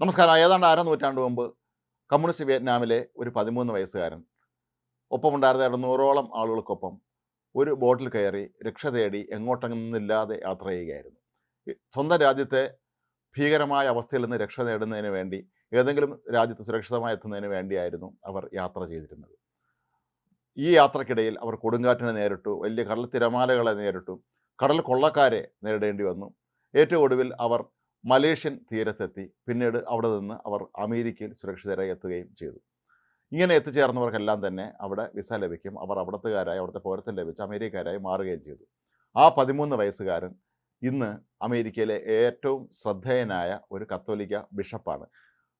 നമസ്കാരം. ഏതാണ്ട് അര നൂറ്റാണ്ട് മുമ്പ് കമ്മ്യൂണിസ്റ്റ് വിയറ്റ്നാമിലെ ഒരു പതിമൂന്ന് വയസ്സുകാരൻ ഒപ്പമുണ്ടായിരുന്ന ഏതാണ്ട് നൂറോളം ആളുകൾക്കൊപ്പം ഒരു ബോട്ടിൽ കയറി രക്ഷ തേടി എങ്ങോട്ടെന്നില്ലാതെ യാത്ര ചെയ്യുകയായിരുന്നു. സ്വന്തം രാജ്യത്തെ ഭീകരമായ അവസ്ഥയിൽ നിന്ന് രക്ഷ നേടുന്നതിന് വേണ്ടി ഏതെങ്കിലും രാജ്യത്ത് സുരക്ഷിതമായി എത്തുന്നതിന് വേണ്ടിയായിരുന്നു അവർ യാത്ര ചെയ്തിരുന്നത്. ഈ യാത്രക്കിടയിൽ അവർ കൊടുങ്കാറ്റിനെ നേരിട്ടു വലിയ കടൽ തിരമാലകളെ നേരിട്ടു കടൽ കൊള്ളക്കാരെ നേരിടേണ്ടി വന്നു. ഏറ്റവും ഒടുവിൽ അവർ മലേഷ്യൻ തീരത്തെത്തി. പിന്നീട് അവിടെ നിന്ന് അവർ അമേരിക്കയിൽ സുരക്ഷിതരായി എത്തുകയും ചെയ്തു. ഇങ്ങനെ എത്തിച്ചേർന്നവർക്കെല്ലാം തന്നെ അവിടെ വിസ ലഭിക്കും. അവർ അവിടത്തുകാരായി അവിടുത്തെ പൗരത്വം ലഭിച്ച് അമേരിക്കക്കാരായി മാറുകയും ചെയ്തു. ആ പതിമൂന്ന് വയസ്സുകാരൻ ഇന്ന് അമേരിക്കയിലെ ഏറ്റവും ശ്രദ്ധേയനായ ഒരു കത്തോലിക്ക ബിഷപ്പാണ്.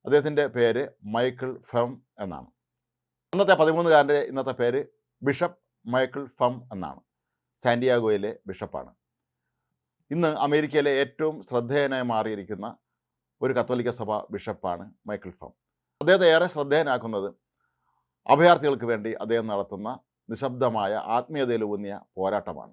അദ്ദേഹത്തിന്റെ പേര് മൈക്കിൾ ഫം എന്നാണ്. അന്നത്തെ പതിമൂന്നുകാരന്റെ ഇന്നത്തെ പേര് ബിഷപ്പ് മൈക്കിൾ ഫം എന്നാണ്. സാന്റിയാഗോയിലെ ബിഷപ്പാണ്. ഇന്ന് അമേരിക്കയിലെ ഏറ്റവും ശ്രദ്ധേയനായി മാറിയിരിക്കുന്ന ഒരു കത്തോലിക്ക സഭ ബിഷപ്പാണ് മൈക്കിൾ ഫോം. അദ്ദേഹത്തെ ഏറെ ശ്രദ്ധേയനാക്കുന്നത് അഭയാർത്ഥികൾക്ക് വേണ്ടി അദ്ദേഹം നടത്തുന്ന നിശബ്ദമായ ആത്മീയതയിലൂന്നിയ പോരാട്ടമാണ്.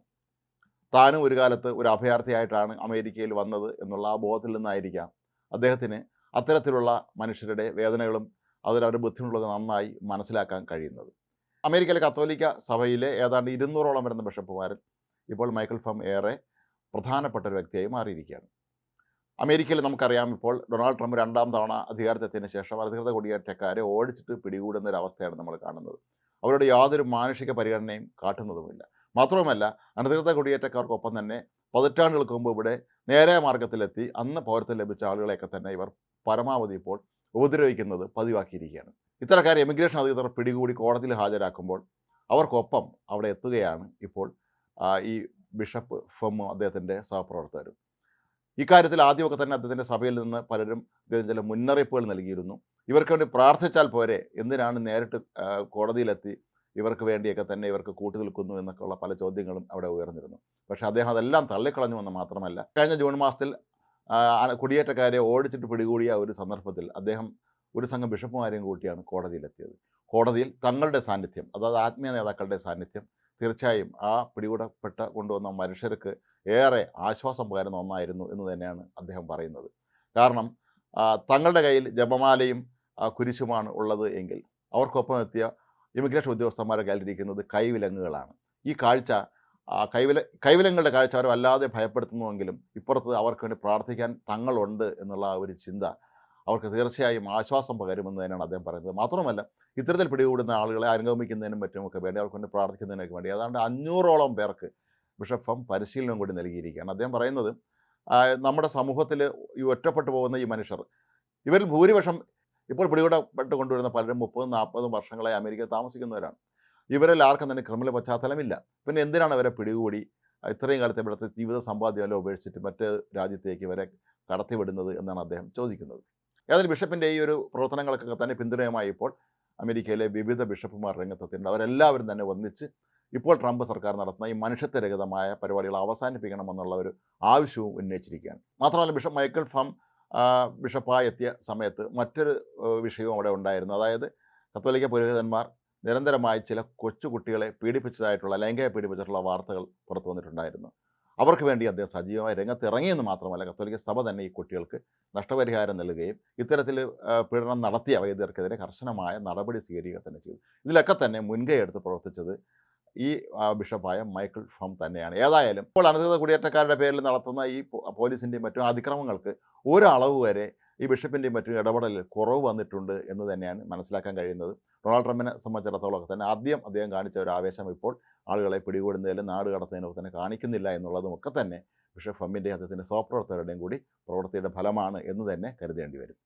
താനും ഒരു കാലത്ത് ഒരു അഭയാർത്ഥിയായിട്ടാണ് അമേരിക്കയിൽ വന്നത് എന്നുള്ള ആ ബോധത്തിൽ നിന്നായിരിക്കാം അദ്ദേഹത്തിന് അത്തരത്തിലുള്ള മനുഷ്യരുടെ വേദനകളും അതിലവരുടെ ബുദ്ധിമുട്ടുകളൊക്കെ നന്നായി മനസ്സിലാക്കാൻ കഴിയുന്നത്. അമേരിക്കയിലെ കത്തോലിക്ക സഭയിലെ ഏതാണ്ട് ഇരുന്നൂറോളം വരുന്ന ബിഷപ്പുമാരിൽ ഇപ്പോൾ മൈക്കിൾ ഫം ഏറെ പ്രധാനപ്പെട്ട ഒരു വ്യക്തിയായി മാറിയിരിക്കുകയാണ്. അമേരിക്കയിൽ നമുക്കറിയാം ഇപ്പോൾ ഡൊണാൾഡ് ട്രംപ് രണ്ടാം തവണ അധികാരത്തെത്തിയതിനു ശേഷം അധികൃത കുടിയേറ്റക്കാരെ ഓടിച്ചിട്ട് പിടികൂടുന്ന ഒരു അവസ്ഥയാണ് നമ്മൾ കാണുന്നത്. അവരുടെ യാതൊരു മാനുഷിക പരിഗണനയും കാട്ടുന്നതുമില്ല. മാത്രവുമല്ല അനധികൃത കുടിയേറ്റക്കാർക്കൊപ്പം തന്നെ പതിറ്റാണ്ടുകൾക്ക് മുമ്പ് ഇവിടെ നേരെ മാർഗത്തിലെത്തി അന്ന് പൗരത്വം ലഭിച്ച ആളുകളെയൊക്കെ തന്നെ ഇവർ പരമാവധി ഇപ്പോൾ ഉപദ്രവിക്കുന്നത് പതിവാക്കിയിരിക്കുകയാണ്. ഇത്തരക്കാരെ എമിഗ്രേഷൻ അധികൃതർ പിടികൂടി കോടതിയിൽ ഹാജരാക്കുമ്പോൾ അവർക്കൊപ്പം അവിടെ എത്തുകയാണ് ഇപ്പോൾ ഈ ബിഷപ്പ് ഫെമ്മും അദ്ദേഹത്തിന്റെ സഹപ്രവർത്തകരും. ഇക്കാര്യത്തിൽ ആദ്യമൊക്കെ തന്നെ അദ്ദേഹത്തിന്റെ സഭയിൽ നിന്ന് പലരും അദ്ദേഹത്തിന് ചില മുന്നറിയിപ്പുകൾ നൽകിയിരുന്നു. ഇവർക്ക് വേണ്ടി പ്രാർത്ഥിച്ചാൽ പോരെ എന്തിനാണ് നേരിട്ട് കോടതിയിലെത്തി ഇവർക്ക് വേണ്ടിയൊക്കെ തന്നെ ഇവർക്ക് കൂട്ടു നിൽക്കുന്നു എന്നൊക്കെയുള്ള പല ചോദ്യങ്ങളും അവിടെ ഉയർന്നിരുന്നു. പക്ഷേ അദ്ദേഹം അതെല്ലാം തള്ളിക്കളഞ്ഞു എന്ന് മാത്രമല്ല കഴിഞ്ഞ ജൂൺ മാസത്തിൽ കുടിയേറ്റക്കാരെ ഓടിച്ചിട്ട് പിടികൂടിയ ഒരു സന്ദർഭത്തിൽ അദ്ദേഹം ഒരു സംഘം ബിഷപ്പുമാരെയും കൂട്ടിയാണ് കോടതിയിലെത്തിയത്. കോടതിയിൽ തങ്ങളുടെ സാന്നിധ്യം അതായത് ആത്മീയ നേതാക്കളുടെ സാന്നിധ്യം തീർച്ചയായും ആ പിടികൂടപ്പെട്ട കൊണ്ടുവന്ന മനുഷ്യർക്ക് ഏറെ ആശ്വാസം പകരുന്ന ഒന്നായിരുന്നു എന്ന് തന്നെയാണ് അദ്ദേഹം പറയുന്നത്. കാരണം തങ്ങളുടെ കയ്യിൽ ജപമാലയും കുരിശുമാണ് ഉള്ളത് എങ്കിൽ അവർക്കൊപ്പം എത്തിയ ഇമിഗ്രേഷൻ ഉദ്യോഗസ്ഥന്മാരുടെ കയ്യിലിരിക്കുന്നത് കൈവിലങ്ങുകളാണ്. ഈ കാഴ്ച കൈവില കൈവിലങ്ങളുടെ കാഴ്ച അവരെ വല്ലാതെ ഭയപ്പെടുത്തുന്നുവെങ്കിലും ഇപ്പുറത്ത് അവർക്ക് വേണ്ടി പ്രാർത്ഥിക്കാൻ തങ്ങളുണ്ട് എന്നുള്ള ഒരു ചിന്ത അവർക്ക് തീർച്ചയായും ആശ്വാസം പകരുമെന്ന് തന്നെയാണ് അദ്ദേഹം പറയുന്നത്. മാത്രമല്ല ഇത്തരത്തിൽ പിടികൂടുന്ന ആളുകളെ അനുഗമിക്കുന്നതിനും മറ്റുമൊക്കെ വേണ്ടി അവർക്ക് വേണ്ടി പ്രാർത്ഥിക്കുന്നതിനൊക്കെ വേണ്ടി ഏതാണ്ട് അഞ്ഞൂറോളം പേർക്ക് ബിഷപ്പ് പരിശീലനം കൂടി നൽകിയിരിക്കുകയാണ്. അദ്ദേഹം പറയുന്നത് നമ്മുടെ സമൂഹത്തിൽ ഈ ഒറ്റപ്പെട്ടു പോകുന്ന ഈ മനുഷ്യർ ഇവരിൽ ഭൂരിപക്ഷം ഇപ്പോൾ പിടികൂടപ്പെട്ട് കൊണ്ടുവരുന്ന പലരും മുപ്പതും നാൽപ്പതും വർഷങ്ങളായി അമേരിക്കയിൽ താമസിക്കുന്നവരാണ്. ഇവരിൽ ആർക്കും തന്നെ ക്രിമിനൽ പശ്ചാത്തലമില്ല. പിന്നെ എന്തിനാണ് അവരെ പിടികൂടി? ഇത്രയും കാലത്തെ ഇവിടുത്തെ ജീവിത സമ്പാദ്യം എല്ലാം ഉപേക്ഷിച്ചിട്ട് മറ്റ് രാജ്യത്തേക്ക് ഇവരെ കടത്തിവിടുന്നത് എന്നാണ് അദ്ദേഹം ചോദിക്കുന്നത്. ഏതായാലും ബിഷപ്പിന്റെ ഈ ഒരു പ്രവർത്തനങ്ങൾക്കൊക്കെ തന്നെ പിന്തുണയുമായി ഇപ്പോൾ അമേരിക്കയിലെ വിവിധ ബിഷപ്പുമാർ രംഗത്തെത്തിയിട്ടുണ്ട്. അവരെല്ലാവരും തന്നെ ഒന്നിച്ച് ഇപ്പോൾ ട്രംപ് സർക്കാർ നടത്തുന്ന ഈ മനുഷ്യത്വരഹിതമായ പരിപാടികൾ അവസാനിപ്പിക്കണമെന്നുള്ള ഒരു ആവശ്യവും ഉന്നയിച്ചിരിക്കുകയാണ്. മാത്രമല്ല ബിഷപ്പ് മൈക്കിൾ ഫം ബിഷപ്പായി എത്തിയ സമയത്ത് മറ്റൊരു വിഷയവും അവിടെ ഉണ്ടായിരുന്നു. അതായത് കത്തോലിക്ക പുരോഹിതന്മാർ നിരന്തരമായി ചില കൊച്ചുകുട്ടികളെ പീഡിപ്പിച്ചതായിട്ടുള്ള ലൈംഗിക പീഡിപ്പിച്ചിട്ടുള്ള വാർത്തകൾ പുറത്തു വന്നിട്ടുണ്ടായിരുന്നു. അവർക്ക് വേണ്ടി അദ്ദേഹം സജീവമായി രംഗത്തിറങ്ങിയെന്ന് മാത്രമല്ല കത്തോലിക്ക സഭ തന്നെ ഈ കുട്ടികൾക്ക് നഷ്ടപരിഹാരം നൽകുകയും ഇത്തരത്തിൽ പീഡനം നടത്തിയ വൈദ്യർക്കെതിരെ കർശനമായ നടപടി സ്വീകരിക്കുക തന്നെ ചെയ്തു. ഇതിലൊക്കെ തന്നെ മുൻകൈ എടുത്ത് പ്രവർത്തിച്ചത് ഈ ബിഷപ്പായ മൈക്കിൾ ഫം തന്നെയാണ്. ഏതായാലും ഇപ്പോൾ അനധികൃത കുടിയേറ്റക്കാരുടെ പേരിൽ നടത്തുന്ന ഈ പോലീസിന്റെയും മറ്റും അതിക്രമങ്ങൾക്ക് ഒരളവ് വരെ ഈ ബിഷപ്പിന്റെയും മറ്റും ഇടപെടലിൽ കുറവ് വന്നിട്ടുണ്ട് എന്ന് തന്നെയാണ് മനസ്സിലാക്കാൻ കഴിയുന്നത്. ഡൊണാൾഡ് ട്രംപിനെ സംബന്ധിച്ചിടത്തോളം തന്നെ ആദ്യം അദ്ദേഹം കാണിച്ച ഒരു ആവേശം ഇപ്പോൾ ആളുകളെ പിടികൂടുന്നതിലും നാട് കടത്തുന്നതിനൊക്കെ തന്നെ കാണിക്കുന്നില്ല എന്നുള്ളതും ഒക്കെ തന്നെ ബിഷപ്പ് ഫമ്മിന്റെയും അദ്ദേഹത്തിന്റെ സഹപ്രവർത്തകരുടെയും കൂടി പ്രവൃത്തിയുടെ ഫലമാണ് എന്ന് തന്നെ കരുതേണ്ടി വരും.